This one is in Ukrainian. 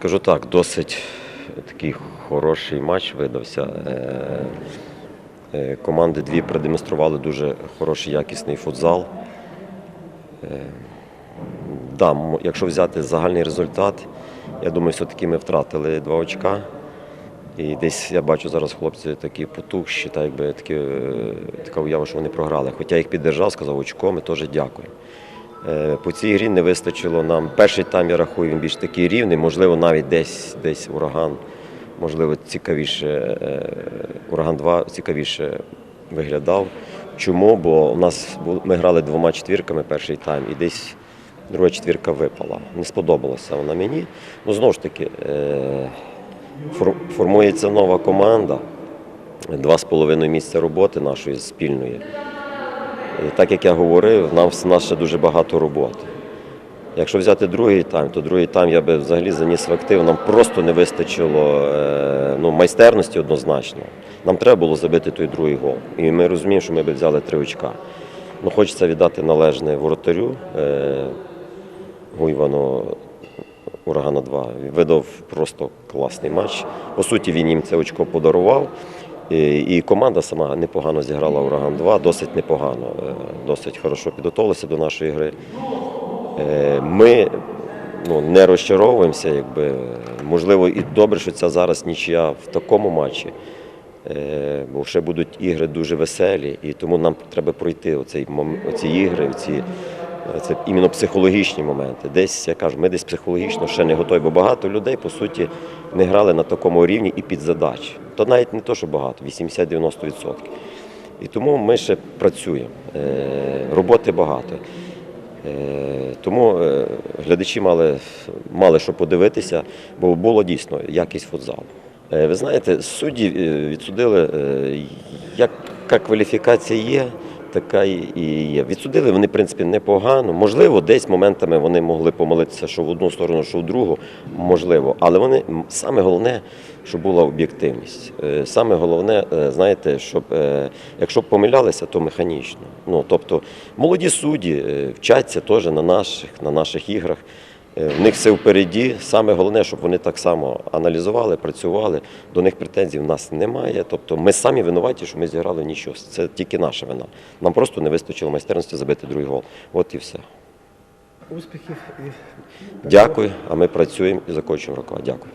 скажу так, досить такий хороший матч видався. Е, е, Команди дві продемонстрували дуже хороший якісний футзал. Е, Да, якщо взяти загальний результат, я думаю, все-таки ми втратили два очка. І десь я бачу зараз хлопці такі потухші, так якби такі, така уява, що вони програли. Хоча їх піддержав, сказав очко, ми теж дякую. Е, По цій грі не вистачило нам. Перший тайм, я рахую, він більш такий рівний, можливо, навіть десь, десь ураган, можливо, цікавіше, е, ураган 2 цікавіше виглядав. Чому? Бо у нас ми грали двома четвірками перший тайм, і десь друга четвірка випала. Не сподобалася вона мені. Ну, знову ж таки, е, формується нова команда. Два з половиною місця роботи нашої спільної. І так як я говорив, нам в нас ще дуже багато роботи. Якщо взяти другий тайм, то другий тайм я би взагалі заніс в актив. Нам просто не вистачило е, ну, майстерності однозначно. Нам треба було забити той другий гол. І ми розуміємо, що ми б взяли три очка. Ну, хочеться віддати належне воротарю е, Гуйвану Урагана 2. Видав просто класний матч. По суті, він їм це очко подарував. І, і команда сама непогано зіграла Ураган 2, досить непогано, е, досить хорошо підготувалися до нашої гри. Е, Ми ну, не розчаровуємося, якби можливо, і добре, що ця зараз нічия в такому матчі. Е, Бо ще будуть ігри дуже веселі, і тому нам треба пройти оцей, оці ігри, оці, це іменно психологічні моменти. Десь я кажу, ми десь психологічно ще не готові, бо багато людей по суті не грали на такому рівні і під задачі. То навіть не то, що багато, 80-90%. І тому ми ще працюємо. Е, Роботи багато. Е, Тому е, глядачі мали, мали що подивитися, бо було дійсно якість футзалу. Е, Ви знаєте, судді е, відсудили, е, яка кваліфікація є, така і є. Відсудили вони, в принципі, непогано. Можливо, десь моментами вони могли помилитися, що в одну сторону, що в другу, можливо. Але вони саме головне, щоб була об'єктивність. Е, Саме головне, е, знаєте, щоб е, якщо б помилялися, то механічно. Ну тобто молоді судді вчаться теж на наших, на наших іграх. Е, В них все впереді. Саме головне, щоб вони так само аналізували, працювали. До них претензій в нас немає. Тобто ми самі винуваті, що ми зіграли нічого. Це тільки наша вина. Нам просто не вистачило майстерності забити другий гол. От і все. Успіхів Дякую. А ми працюємо і закінчуємо рокова. Дякую.